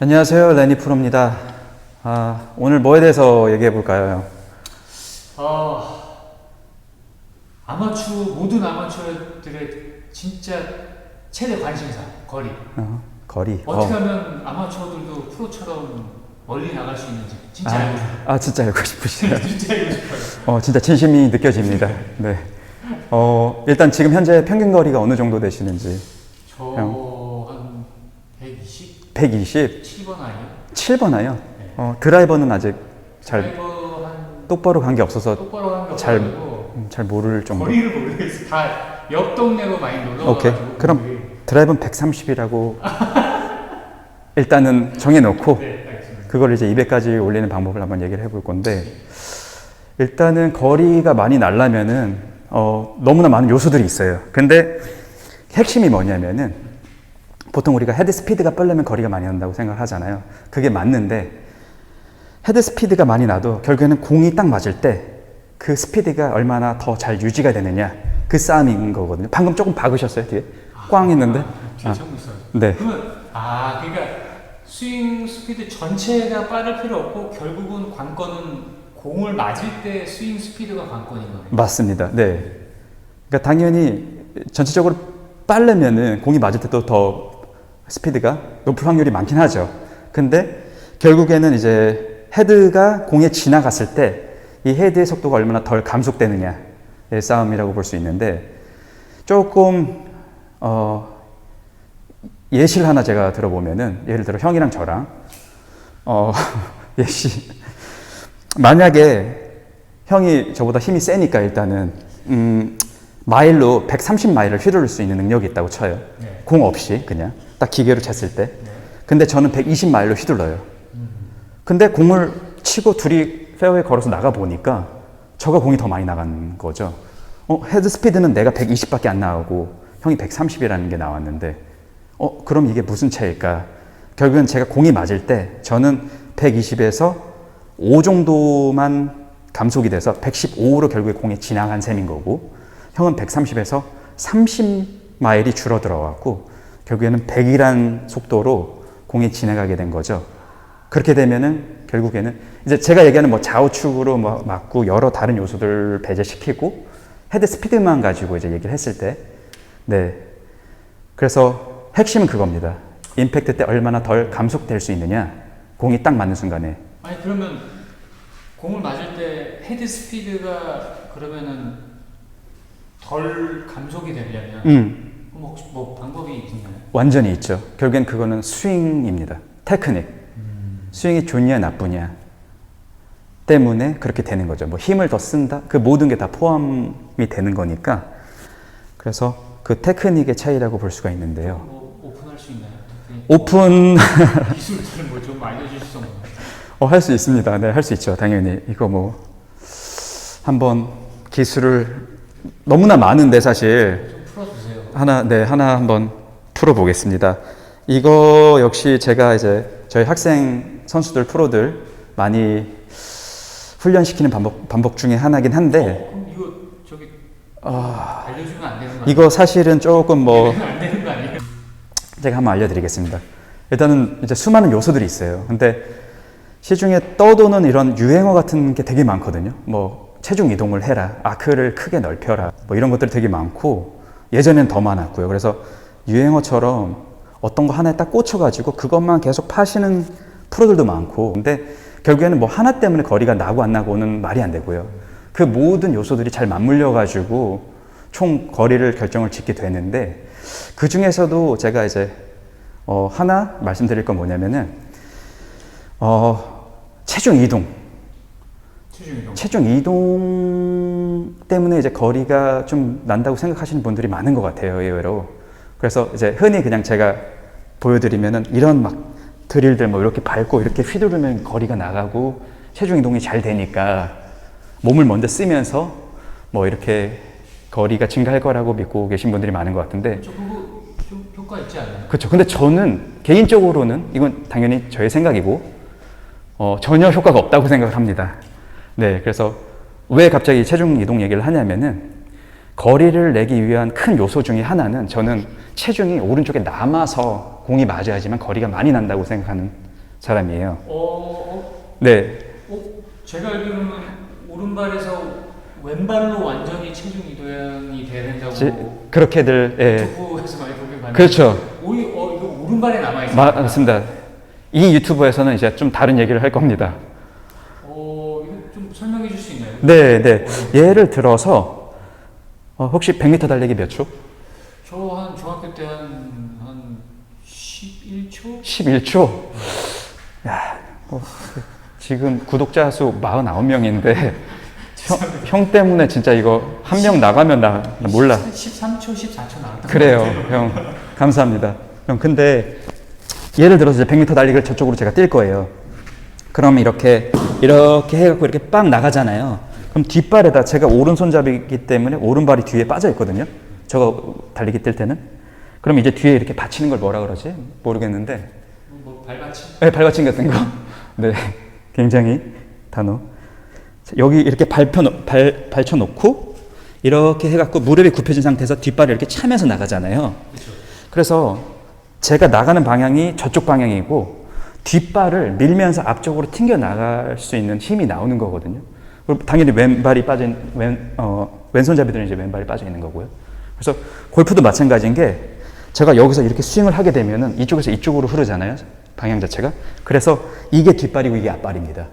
안녕하세요. 레니 프로입니다. 아, 오늘 뭐에 대해서 얘기해 볼까요? 어, 아마추어 모든 아마추어들의 진짜 최대 관심사 거리. 어, 거리. 어떻게 어. 하면 아마추어들도 프로처럼 멀리 나갈 수 있는지 진짜 알고 싶어요. 아, 아, 진짜 알고 싶으시네요. 진짜 알고 싶어요. 어, 진짜 진심이 느껴집니다. 네. 어, 일단 지금 현재 평균 거리가 어느 정도 되시는지. 저한 120, 120, 7번 아니에요? 7번 하요. 네. 어, 드라이버는 아직 잘 드라이버 한 똑바로 간 게 없어서 똑바로 한게 잘- 음, 잘 모를 정도. 거리를 모르겠어. 다 옆 동네로 많이 놀러 오케이. 그럼 드라이브는 130이라고 일단은 정해놓고 네. 그걸 이제 200까지 올리는 방법을 한번 얘기를 해볼 건데 일단은 거리가 많이 날라면은 어, 너무나 많은 요소들이 있어요. 근데 핵심이 뭐냐면은 보통 우리가 헤드 스피드가 빠르면 거리가 많이 난다고 생각을 하잖아요. 그게 맞는데 헤드 스피드가 많이 나도 결국에는 공이 딱 맞을 때 그 스피드가 얼마나 더 잘 유지가 되느냐 그 싸움인 거거든요. 방금 조금 박으셨어요 뒤에 꽝 했는데 아. 네 그러면 아 그러니까 스윙 스피드 전체가 빠를 필요 없고 결국은 관건은 공을 맞을 때 스윙 스피드가 관건인 거네요. 맞습니다. 네. 그러니까 당연히 전체적으로 빠르면은 공이 맞을 때도 더 스피드가 높을 확률이 많긴 하죠. 근데 결국에는 이제 헤드가 공에 지나갔을 때 이 헤드의 속도가 얼마나 덜 감속되느냐의 싸움이라고 볼 수 있는데 조금 어 예시를 하나 제가 들어보면은 예를 들어 형이랑 저랑 어 예시 만약에 형이 저보다 힘이 세니까 일단은 음, 마일로 130마일을 휘두를 수 있는 능력이 있다고 쳐요. 네. 공 없이 그냥 딱 기계로 쳤을 때. 네. 근데 저는 120마일로 휘둘러요. 근데 공을 치고 둘이 페어웨이 걸어서 나가 보니까 저가 공이 더 많이 나간 거죠. 어, 헤드 스피드는 내가 120밖에 안 나오고 형이 130이라는 게 나왔는데 어, 그럼 이게 무슨 차이일까? 결국엔 제가 공이 맞을 때 저는 120에서 5 정도만 감속이 돼서 115로 결국에 공에 지나간 셈인 거고 형은 130에서 30마일이 줄어들어 갖고 결국에는 100이란 속도로 공이 지나가게 된 거죠. 그렇게 되면은 결국에는 이제 제가 얘기하는 뭐 좌우축으로 뭐 맞고 여러 다른 요소들을 배제시키고 헤드 스피드만 가지고 이제 얘기를 했을 때, 네. 그래서 핵심은 그겁니다. 임팩트 때 얼마나 덜 감속될 수 있느냐. 공이 딱 맞는 순간에. 아니 그러면 공을 맞을 때 헤드 스피드가 그러면은 덜 감속이 되려면 음, 혹시 뭐 방법이 있나요? 완전히 있죠. 결국엔 그거는 스윙입니다. 테크닉. 스윙이 좋냐 나쁘냐 때문에 그렇게 되는 거죠. 뭐 힘을 더 쓴다? 그 모든 게 다 포함이 되는 거니까. 그래서 그 테크닉의 차이라고 볼 수가 있는데요. 뭐 오픈할 수 있나요? 오픈 기술들을 뭐좀 알려주실 수 없나요? 어, 할 수 있습니다. 네, 할 수 있죠. 당연히. 이거 뭐, 한번 기술을 너무나 많은데 사실. 하나, 네, 하나 한번 풀어보겠습니다. 이거 역시 제가 이제 저희 학생 선수들, 프로들 많이 훈련시키는 방법, 방법 중에 하나긴 한데, 어, 이거 저기 알려주면 안 되는 거? 이거 사실은 조금 뭐, 안 되는 거 아니에요? 제가 한번 알려드리겠습니다. 일단은 이제 수많은 요소들이 있어요. 근데 시중에 떠도는 이런 유행어 같은 게 되게 많거든요. 뭐 체중 이동을 해라, 아크를 크게 넓혀라, 뭐 이런 것들이 되게 많고 예전엔 더 많았고요. 그래서 유행어처럼 어떤 거 하나에 딱 꽂혀가지고 그것만 계속 파시는 프로들도 많고, 근데 결국에는 뭐 하나 때문에 거리가 나고 안 나고는 말이 안 되고요. 그 모든 요소들이 잘 맞물려가지고 총 거리를 결정을 짓게 되는데 그 중에서도 제가 이제 어, 하나 말씀드릴 건 뭐냐면은 어, 체중 이동. 체중 이동. 체중 이동 때문에 이제 거리가 좀 난다고 생각하시는 분들이 많은 것 같아요, 의외로. 그래서 이제 흔히 그냥 제가 보여드리면은 이런 막 드릴들 뭐 이렇게 밟고 이렇게 휘두르면 거리가 나가고 체중 이동이 잘 되니까 몸을 먼저 쓰면서 뭐 이렇게 거리가 증가할 거라고 믿고 계신 분들이 많은 것 같은데 저 그거 좀 효과 있지 않나요? 그렇죠. 근데 저는 개인적으로는 이건 당연히 저의 생각이고 어, 전혀 효과가 없다고 생각을 합니다. 네, 그래서 왜 갑자기 체중 이동 얘기를 하냐면은 거리를 내기 위한 큰 요소 중에 하나는 저는 체중이 오른쪽에 남아서 공이 맞아야지만 거리가 많이 난다고 생각하는 사람이에요. 어, 어, 네, 어, 제가 알기로는 오른발에서 왼발로 완전히 체중 이동이 돼야 된다고 지- 그렇게들 예. 그렇죠. 오히 어 이거 오른발에 남아 있어요. 맞습니다. 이 유튜브에서는 이제 좀 다른 얘기를 할 겁니다. 어 이거 좀 설명해 줄 수 있나요? 네, 네. 예를 들어서 어, 혹시 100m 달리기 몇 초? 저 한 중학교 때한한 11초? 11초. 야, 어, 지금 구독자 수 49명인데 형, 형 때문에 진짜 이거 한 명 나가면 나, 나 몰라. 13초, 14초 나왔던 그래요, 형. 감사합니다. 형, 근데 예를 들어서 이제 100m 달리기를 저쪽으로 제가 뛸 거예요. 그럼 이렇게 이렇게 해갖고 이렇게 빵 나가잖아요. 그럼 뒷발에다 제가 오른손잡이기 때문에 오른발이 뒤에 빠져 있거든요. 저거 달리기 뛸 때는. 그럼 이제 뒤에 이렇게 받치는 걸 뭐라 그러지? 모르겠는데. 뭐 발받침? 네, 발받침 같은 거. 네, 굉장히 단어. 자, 여기 이렇게 발펴 놓- 발 발쳐 놓고 이렇게 해갖고 무릎이 굽혀진 상태에서 뒷발을 이렇게 차면서 나가잖아요. 그렇죠. 그래서 제가 나가는 방향이 저쪽 방향이고 뒷발을 밀면서 앞쪽으로 튕겨 나갈 수 있는 힘이 나오는 거거든요. 당연히 왼발이 빠진 왼 어, 왼손잡이들은 이제 왼발이 빠져 있는 거고요. 그래서 골프도 마찬가지인 게 제가 여기서 이렇게 스윙을 하게 되면은 이쪽에서 이쪽으로 흐르잖아요. 방향 자체가. 그래서 이게 뒷발이고 이게 앞발입니다.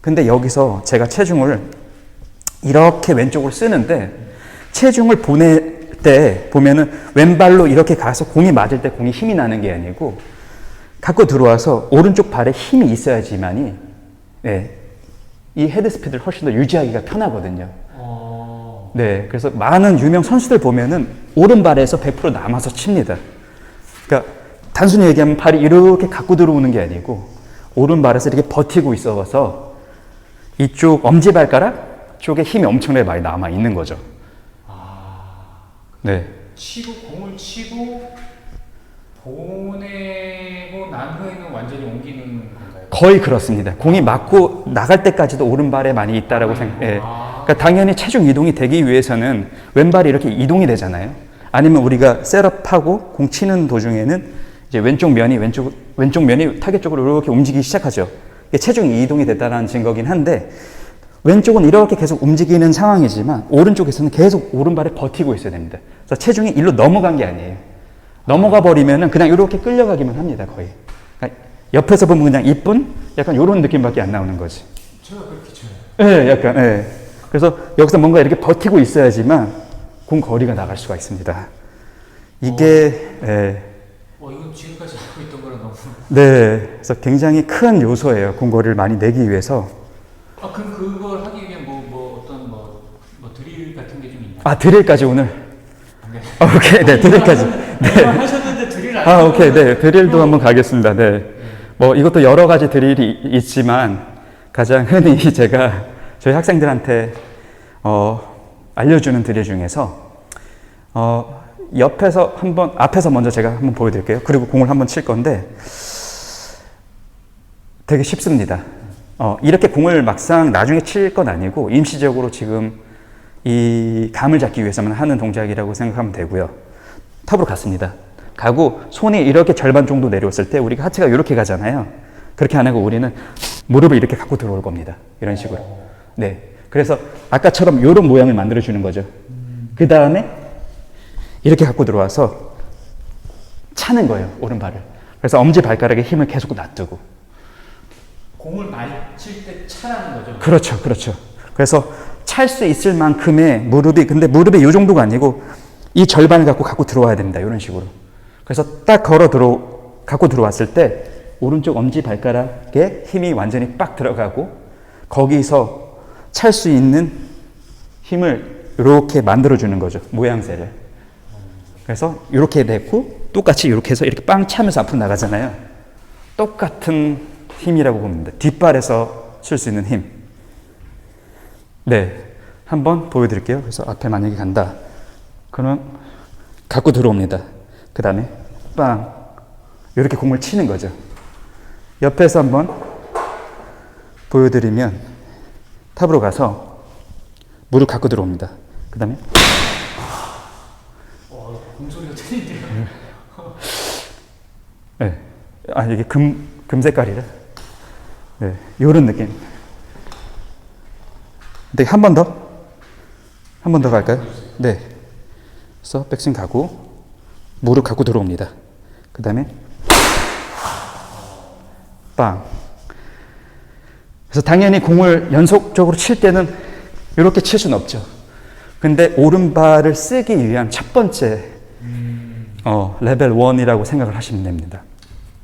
근데 여기서 제가 체중을 이렇게 왼쪽으로 쓰는데 체중을 보낼 때 보면은 왼발로 이렇게 가서 공이 맞을 때 공이 힘이 나는 게 아니고 갖고 들어와서 오른쪽 발에 힘이 있어야지만이 네, 이 헤드 스피드를 훨씬 더 유지하기가 편하거든요. 어, 네, 그래서 많은 유명 선수들 보면은 오른발에서 100% 남아서 칩니다. 그러니까 단순히 얘기하면 발이 이렇게 갖고 들어오는 게 아니고 오른발에서 이렇게 버티고 있어서 이쪽 엄지발가락 쪽에 힘이 엄청나게 많이 남아 있는 거죠. 네, 치고 공을 치고 보내고 난 후에는 완전히 옮기는? 거의 그렇습니다. 공이 맞고 나갈 때까지도 오른발에 많이 있다라고 생각. 예. 아, 그러니까 당연히 체중 이동이 되기 위해서는 왼발이 이렇게 이동이 되잖아요. 아니면 우리가 셋업하고 공 치는 도중에는 이제 왼쪽 면이 왼쪽 왼쪽 면이 타겟 쪽으로 이렇게 움직이기 시작하죠. 체중이 이동이 됐다는 증거긴 한데 왼쪽은 이렇게 계속 움직이는 상황이지만 오른쪽에서는 계속 오른발에 버티고 있어야 됩니다. 그래서 체중이 일로 넘어간 게 아니에요. 넘어가 버리면은 그냥 이렇게 끌려가기만 합니다, 거의. 옆에서 보면 그냥 이쁜 약간 이런 느낌밖에 안 나오는 거지. 제가 그렇게 쳐요. 예, 약간, 예. 그래서 여기서 뭔가 이렇게 버티고 있어야지만 공 거리가 나갈 수가 있습니다. 이게, 예. 어, 이건 지금까지 알고 있던 거랑 너무. 네. 그래서 굉장히 큰 요소예요. 공 거리를 많이 내기 위해서. 아, 그럼 그걸 하기 위해 뭐, 뭐 어떤 뭐, 뭐 드릴 같은 게 좀 있나요? 아, 드릴까지 오늘. 네. 아, 오케이. 네, 드릴까지. 네. 하셨는데 드릴 안 아, 하고 오케이. 네. 드릴도 한번 가겠습니다. 네. 뭐 이것도 여러 가지 드릴이 있지만 가장 흔히 제가 저희 학생들한테 어, 알려주는 드릴 중에서 어, 옆에서 한번 앞에서 먼저 제가 한번 보여드릴게요. 그리고 공을 한번 칠 건데 되게 쉽습니다. 어, 이렇게 공을 막상 나중에 칠 건 아니고 임시적으로 지금 이 감을 잡기 위해서만 하는 동작이라고 생각하면 되고요. 탑으로 갔습니다. 가고 손이 이렇게 절반 정도 내려왔을 때 우리가 하체가 이렇게 가잖아요. 그렇게 안 하고 우리는 무릎을 이렇게 갖고 들어올 겁니다. 이런 식으로. 네. 그래서 아까처럼 이런 모양을 만들어 주는 거죠. 그 다음에 이렇게 갖고 들어와서 차는 거예요. 오른발을. 그래서 엄지 발가락에 힘을 계속 놔두고. 공을 맞힐 때 차라는 거죠. 그렇죠, 그렇죠. 그래서 찰 수 있을 만큼의 무릎이, 근데 무릎이 이 정도가 아니고 이 절반을 갖고 갖고 들어와야 됩니다. 이런 식으로. 그래서 딱 걸어 들어, 갖고 들어왔을 때 오른쪽 엄지 발가락에 힘이 완전히 빡 들어가고 거기서 찰 수 있는 힘을 이렇게 만들어 주는 거죠. 모양새를. 그래서 이렇게 됐고 똑같이 이렇게 해서 이렇게 빵 차면서 앞으로 나가잖아요. 똑같은 힘이라고 봅니다. 뒷발에서 칠 수 있는 힘. 네. 한번 보여드릴게요. 그래서 앞에 만약에 간다. 그러면 갖고 들어옵니다. 그 다음에 빵. 이렇게 공을 치는 거죠. 옆에서 한번 보여드리면 탑으로 가서 무릎 갖고 들어옵니다. 그 다음에. 네. 아, 이게 금, 금 색깔이라. 네, 요런 느낌. 네, 한번 더. 한 번 더 갈까요? 네. 그래서 백스윙 가고, 무릎 갖고 들어옵니다. 그 다음에, 빵. 그래서 당연히 공을 연속적으로 칠 때는 이렇게 칠 수는 없죠. 근데 오른발을 쓰기 위한 첫 번째, 어, 레벨 1이라고 생각을 하시면 됩니다.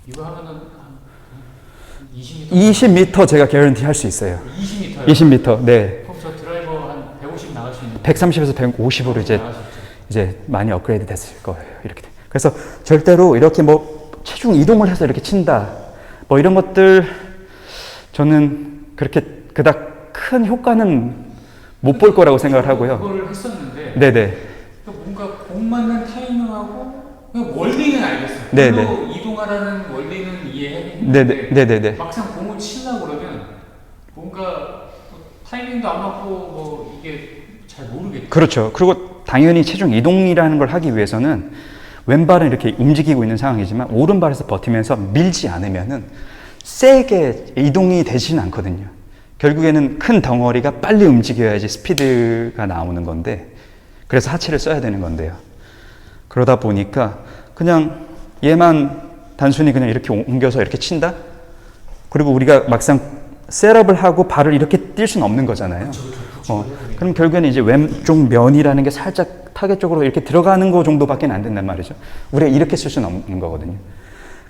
이거 하면은 한 20m. 20m 제가 개런티 할 수 있어요. 20m요. 20m, 네. 그럼 저 드라이버 한 150 나갈 수 있는. 130에서 150으로 이제 있죠. 이제 많이 업그레이드 됐을 거예요. 이렇게. 돼. 그래서 절대로 이렇게 뭐 체중 이동을 해서 이렇게 친다. 뭐 이런 것들 저는 그렇게 그닥 큰 효과는 못 볼 거라고 생각을 하고요. 그거를 했었는데 네네. 뭔가 공 맞는 타이밍하고 원리는 알겠어요. 네, 공으로 이동하라는 원리는 이해했는데 네네. 네네네. 막상 공을 치려고 그러면 뭔가 뭐 타이밍도 안 맞고 뭐 이게 잘 모르겠죠. 그렇죠. 그리고 당연히 체중 이동이라는 걸 하기 위해서는 왼발은 이렇게 움직이고 있는 상황이지만 오른발에서 버티면서 밀지 않으면은 세게 이동이 되지는 않거든요. 결국에는 큰 덩어리가 빨리 움직여야지 스피드가 나오는 건데 그래서 하체를 써야 되는 건데요. 그러다 보니까 그냥 얘만 단순히 그냥 이렇게 옮겨서 이렇게 친다? 그리고 우리가 막상 셋업을 하고 발을 이렇게 뛸 수는 없는 거잖아요. 어, 그럼 결국에는 이제 왼쪽 면이라는 게 살짝 타겟 쪽으로 이렇게 들어가는 거 정도밖에 안 된단 말이죠. 우리가 이렇게 쓸 수는 없는 거거든요.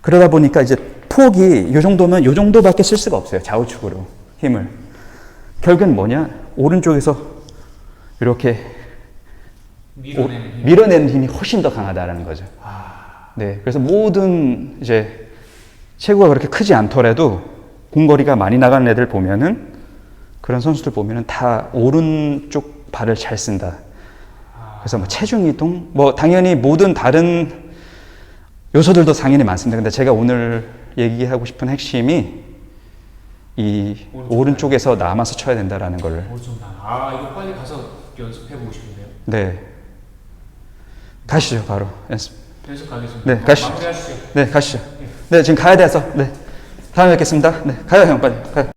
그러다 보니까 이제 폭이 이 정도면 이 정도밖에 쓸 수가 없어요. 좌우측으로 힘을. 결국엔 뭐냐? 오른쪽에서 이렇게 오- 밀어내는 힘. 밀어내는 힘이 훨씬 더 강하다라는 거죠. 네, 그래서 모든 이제 체구가 그렇게 크지 않더라도 공거리가 많이 나가는 애들 보면은 그런 선수들 보면은 다 오른쪽 발을 잘 쓴다. 그래서 뭐 체중 이동, 뭐 당연히 모든 다른 요소들도 당연히 많습니다. 근데 제가 오늘 얘기하고 싶은 핵심이 이 오른쪽 오른쪽에서 남아서 쳐야 된다라는 걸. 오른쪽 나. 아 이거 빨리 가서 연습해 보고 싶은데요. 네. 가시죠, 바로 연습. 연습 가겠습니다. 네, 가시죠. 네, 가시죠. 네, 지금 가야 돼서. 네. 다음에 뵙겠습니다. 네, 가요, 형, 빨리. 가요.